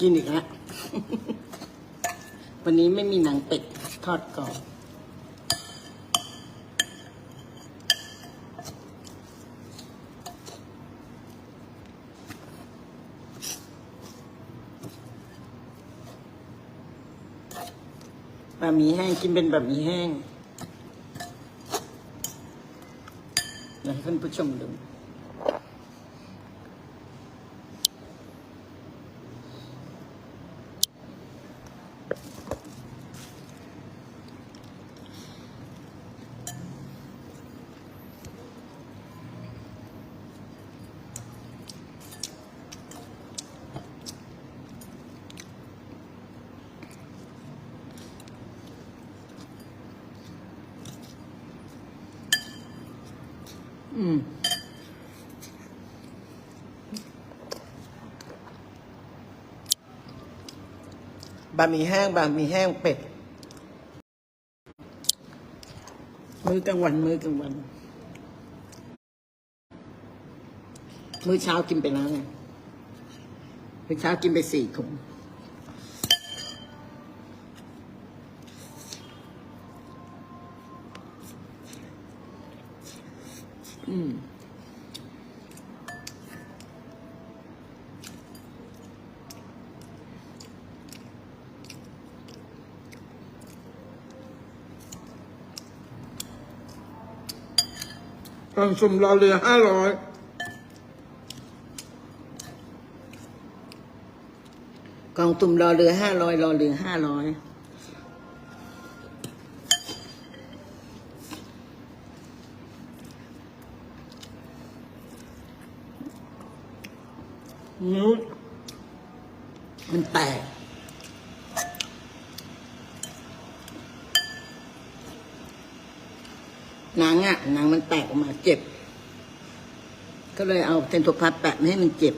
กินอีกแล้ววันนี้ไม่มีหนังเป็ดทอดกรอบบะหมี่แห้งกินเป็นบะหมี่แห้งเดี๋ยวให้ท่านผู้ชมดู บะหมี่แห้งบะหมี่แห้งเป็ด มื้อกลางวัน มื้อกลางวัน มื้อเช้ากินไปแล้วไงมื้อเช้ากินไปสี่ถุงอืม ลองสุ่มรอเรือห้าร้อยกองตุ่มรอเรือห้าร้อยรอเรือห้าร้อยนิ้วมันแตก หนังอะหนังมันแตกออกมาเจ็บ ก็เลยเอาเทนโทพัดแปะไม่ให้มันเจ็บ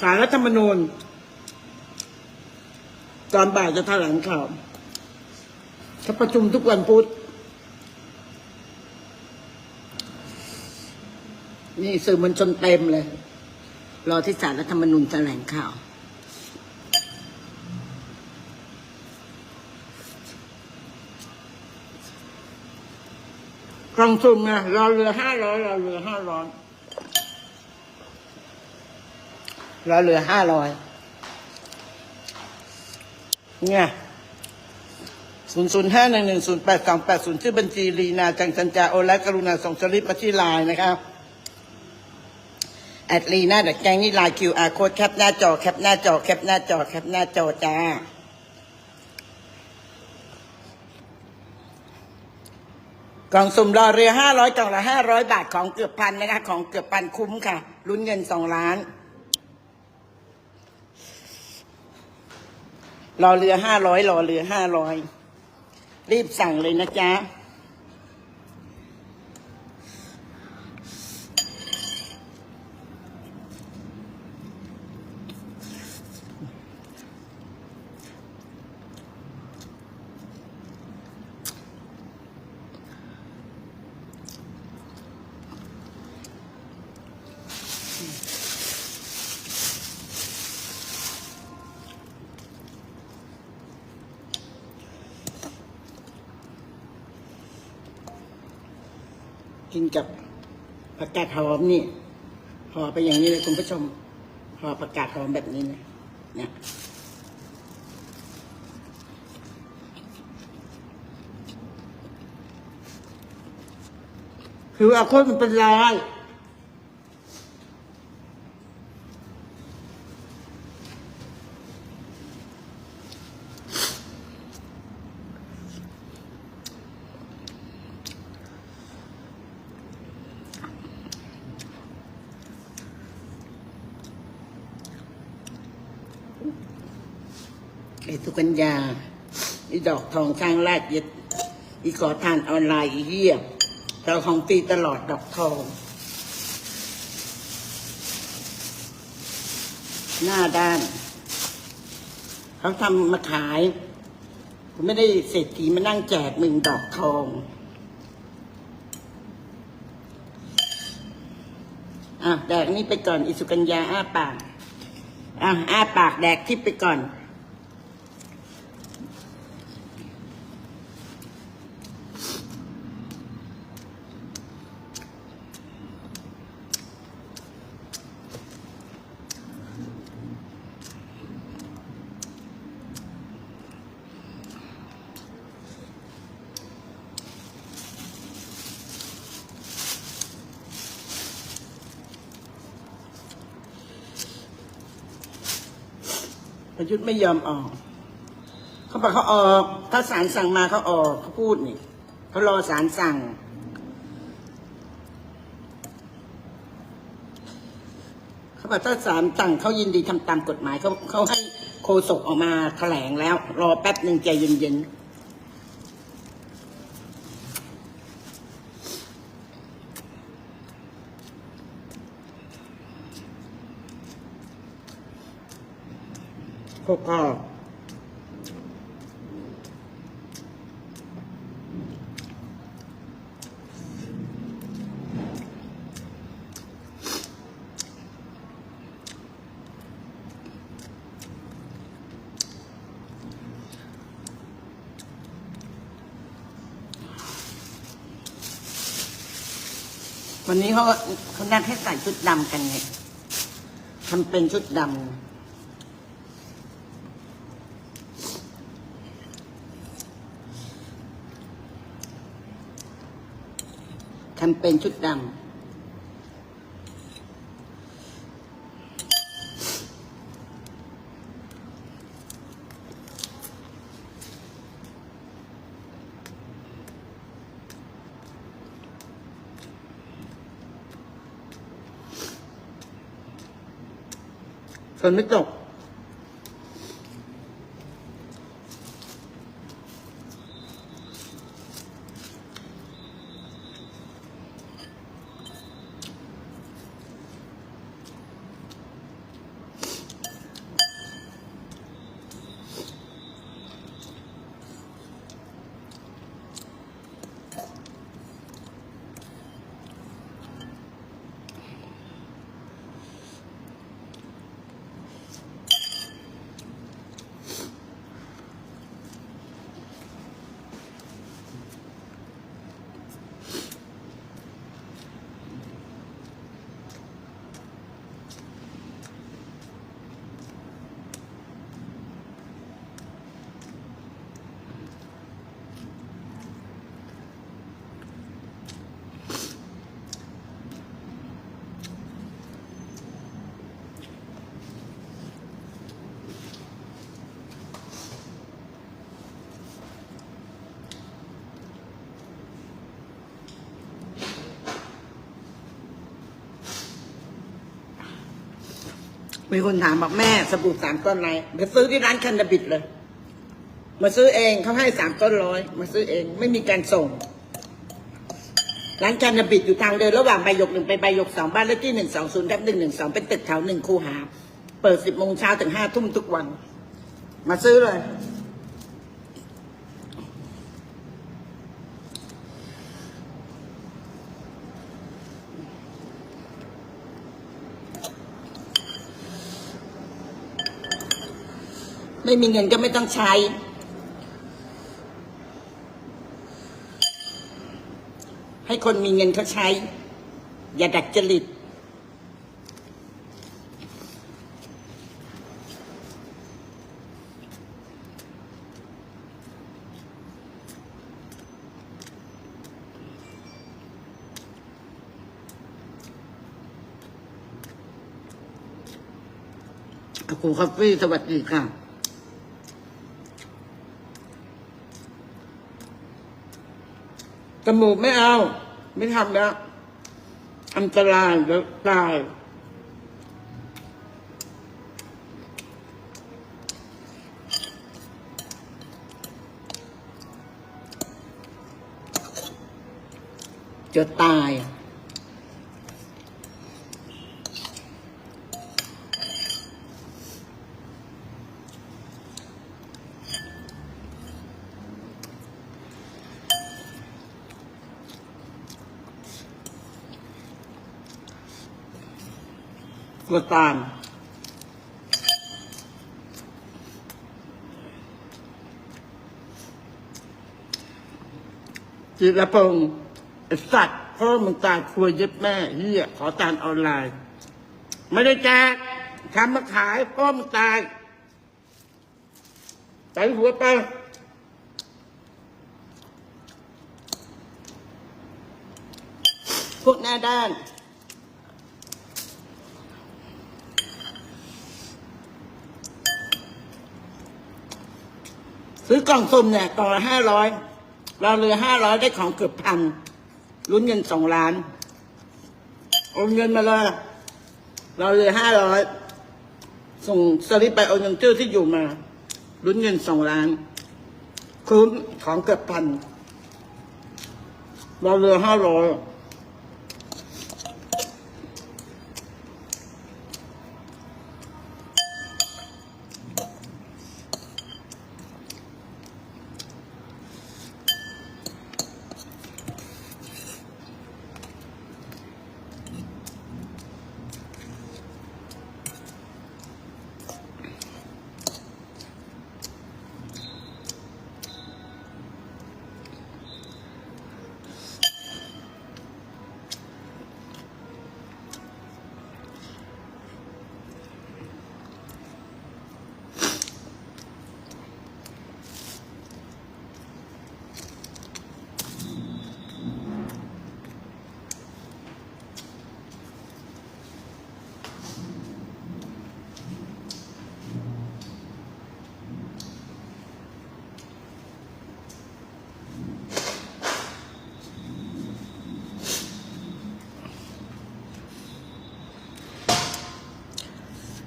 สารรัฐธรรมนูญ ตอนบ่ายจะแถลงข่าวเขาประชุมทุกวันพุธนี่สื่อมวลชนเต็มเลย รอที่สารรัฐธรรมนูญแถลงข่าว กองสุ่มไงรอเรือห้าร้อยรอเรือห้าร้อยรอเรือห้าร้อย เนี่ยศูนย์ศูนย์ห้าหนึ่งหนึ่งศูนย์แปดสองแปดศูนย์ชื่อบัญชีลีนาจังจันจาโอและกรุณาส่งสลิปมาที่ไลน์นะครับแอดลีนาดอะแกงนี่ไลน์ QR โค้ดแคปหน้าจอแคปหน้าจอแคปหน้าจอแคปหน้าจอจ้ากล่องสุ่มรอเรือห้าร้อยกล่องละห้าร้อยบาทของเกือบพันนะคะ ของเกือบพันคุ้มค่ะลุ้นเงินสองล้าน รอเรือห้าร้อยรอเรือห้าร้อยรีบสั่งเลยนะจ๊ะ กินกับผักกาดหอมนี่ห่อไปอย่างนี้เลยคุณผู้ชมห่อผักกาดหอมแบบนี้นะเนี่ยคือเอาคนมันเป็นร้อย สุกัญญา อีดอกทองช้างลาดยึดอีขอทานออนไลน์อีเหี้ยแต่ของฟรีตลอดดอกทอง หน้าด้าน เขาทำมาขายผมไม่ได้เศรษฐีมานั่งแจกมึงดอกทองอะแดกนี่ไปก่อน อิสุกัญญาอ้าปากอะอ้าปากแดกทิพไปก่อน ประยุทธ์ไม่ยอมออก เขาบอกเขาออก ถ้าศาลสั่งมาเขาออกเขาพูดนี่เขารอศาลสั่ง เขาบอกถ้าศาลสั่งเขายินดีทำตามกฎหมายเขาเขาให้โฆษกออกมาแถลงแล้ว รอแป๊บหนึ่งใจเย็นๆ กก็วันนี้เขาเขานัดให้ใส่ชุดดำกันไงทำเป็นชุดดำ ทำเป็นชุดดำฝนไม่ตก มีคนถามบอกแม่สบู่สามก้อนไรไปซื้อที่ร้านคันดบิดเลย มาซื้อเองเขาให้สามก้อนร้อยมาซื้อเอง ไม่มีการส่ง ร้านคันดบิดอยู่ทางเดินระหว่างใบหยกหนึ่งไปใบหยกสองบ้านเลขที่หนึ่งสองศูนย์ทับหนึ่งหนึ่งสองเป็นตึกแถวหนึ่งคูหา เปิดสิบโมงเช้าถึงห้าทุ่มทุกวัน มาซื้อเลย ไม่มีเงินก็ไม่ต้องใช้ ให้คนมีเงินเขาใช้ อย่าดัดจริตอากูคาเฟ่สวัสดีค่ะ จมูกไม่เอา ไม่ทำแล้ว อันตรายแล้วตายจะตาย ตาม จิรพงศ์สัตว์พ่อมึงตายครัวเย็บแม่เฮียขอตานออนไลน์ ไม่ได้แจกทำมาขายพ่อมึงตายใส่หัวไปพวกหน้าด้าน ซื้อกล่องสุ่มเนี่ยกล่องละห้าร้อยเราเหลือห้าร้อยได้ของเกือบพันลุ้นเงินสองล้านโอนเงินมาเลยเราเหลือห้าร้อยส่งสลิปไปโอนเงินชื่อที่อยู่มาลุ้นเงินสองล้านคุ้มของเกือบพันเราเหลือห้าร้อย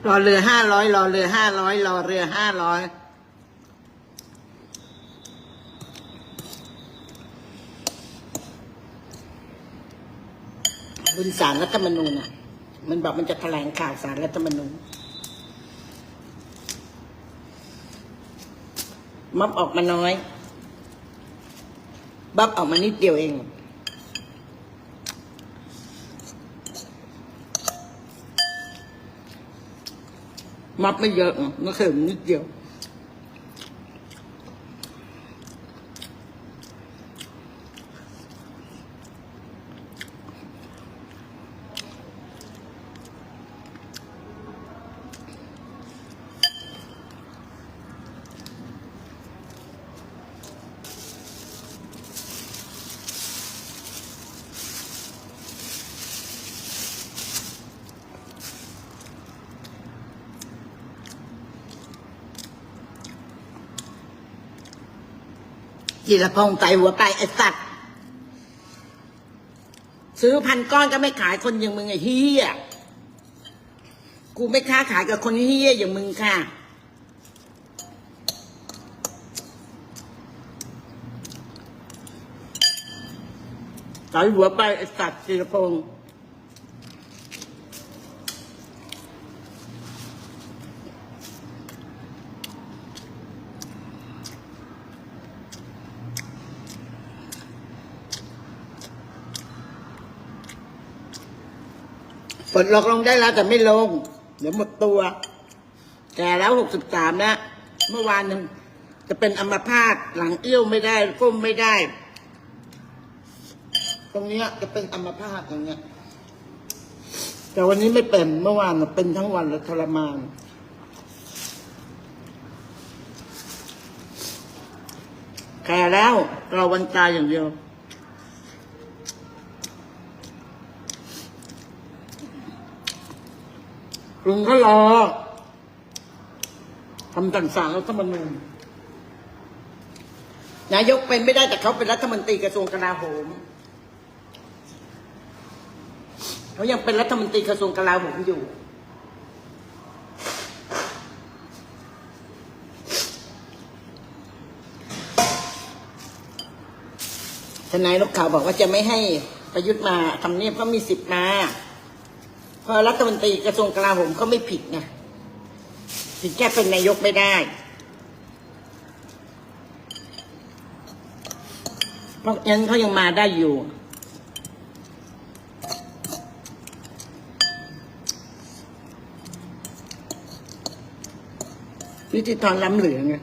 รอเรือห้าร้อยรอเรือห้าร้อยรอเรือห้าร้อยบุญสารรัฐธรรมนูญอะ มันบอกมันจะแถลงข่าวสารรัฐธรรมนูญม็อบออกมาน้อยบับออกมานิดเดียวเอง มับไม่เยอะนะก็คือนิดเดียว จิรพงศ์ใส่หัวไปไอ้สัตว์ซื้อพันก้อนก็ไม่ขายคนอย่างมึงไอ้เฮียกูไม่ค้าขายกับคนเฮียอย่างมึงค่ะ ใส่หัวไปไอ้สัตว์จิรพงศ์ ดล็อกลงได้แล้วแต่ไม่ลง เดี๋ยวหมดตัว แก่แล้วหกสิบสามแล้วเมื่อวานนึงจะเป็นอัมพาตหลังเอี้ยวไม่ได้ก้มไม่ได้ ตรงเนี้ยจะเป็นอัมพาตอย่างเงี้ย แต่วันนี้ไม่เป็นเมื่อวานเป็นทั้งวันเลยทรมานแก่แล้วรอวันตายอย่างเดียว ลุงก็รอคำสั่งสารรัฐธรรมนูญนายกเป็นไม่ได้แต่เขาเป็นรัฐมนตรีกระทรวงกลาโหมเขายังเป็นรัฐมนตรีกระทรวงกลาโหมอยู่ ทนายนกข่าวบอกว่าจะไม่ให้ประยุทธ์มาทำเนียบเขามีสิทธิ์มา พอรัฐมนตรีกระทรวงกลาโหมเขาไม่ผิดไงผิดแค่เป็นนายกไม่ได้ เพราะงั้นเขายังมาได้อยู่ วิธีทอนล้ำเหลืองไง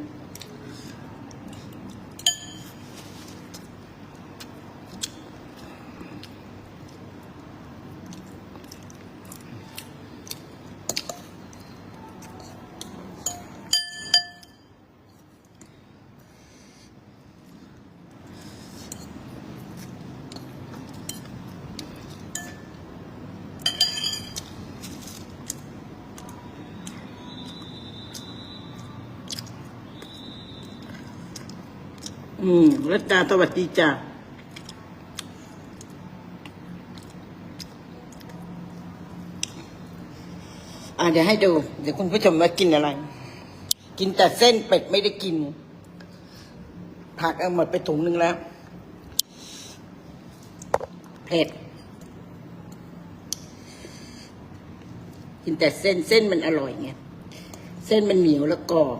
อืมรัตดาสวัสดีจ้ะอ่าเดี๋ยวให้ดู เดี๋ยวคุณผู้ชมว่ากินอะไร กินแต่เส้นเป็ดไม่ได้กิน ผักเอาหมดไปถุงนึงแล้ว เผ็ด กินแต่เส้นเส้นมันอร่อยไง เส้นมันเหนียวแล้วกรอบ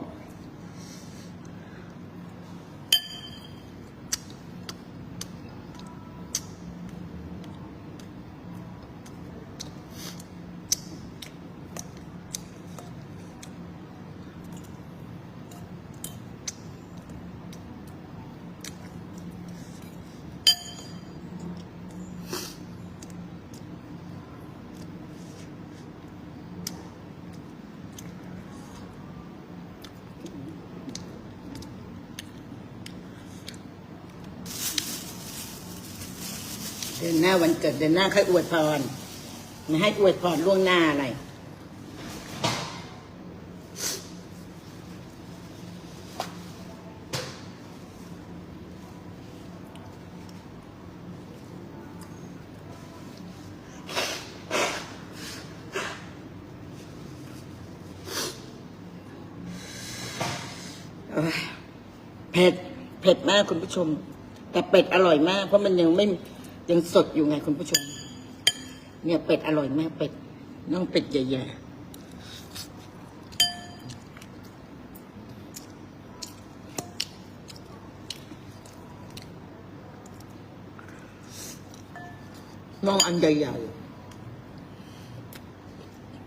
ดือนหน้าวันเกิดเดือนหน้าค่อยอวยพรม่ให้อวยพรล่วงหน้าอะไรเอ้ยเผ็ดเผ็ดมากคุณผู้ชม แต่เป็ดอร่อยมาก เพราะมันยังไม่ ยังสดอยู่ไงคุณผู้ชม เนี่ยเป็ดอร่อยแมากเป็ดน้องเป็ดใหญ่ๆน้องอันใหญ่ๆ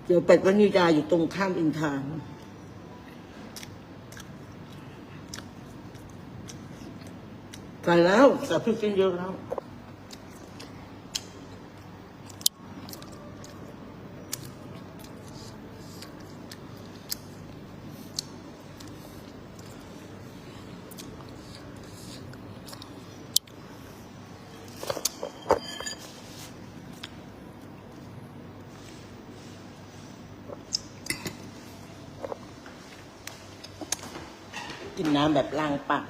เดี๋ยวเป็ดวันิยาอยู่ตรงข้ามอินทางใส่แล้วใส่พริกเยอะแล้ว แบบลางปัก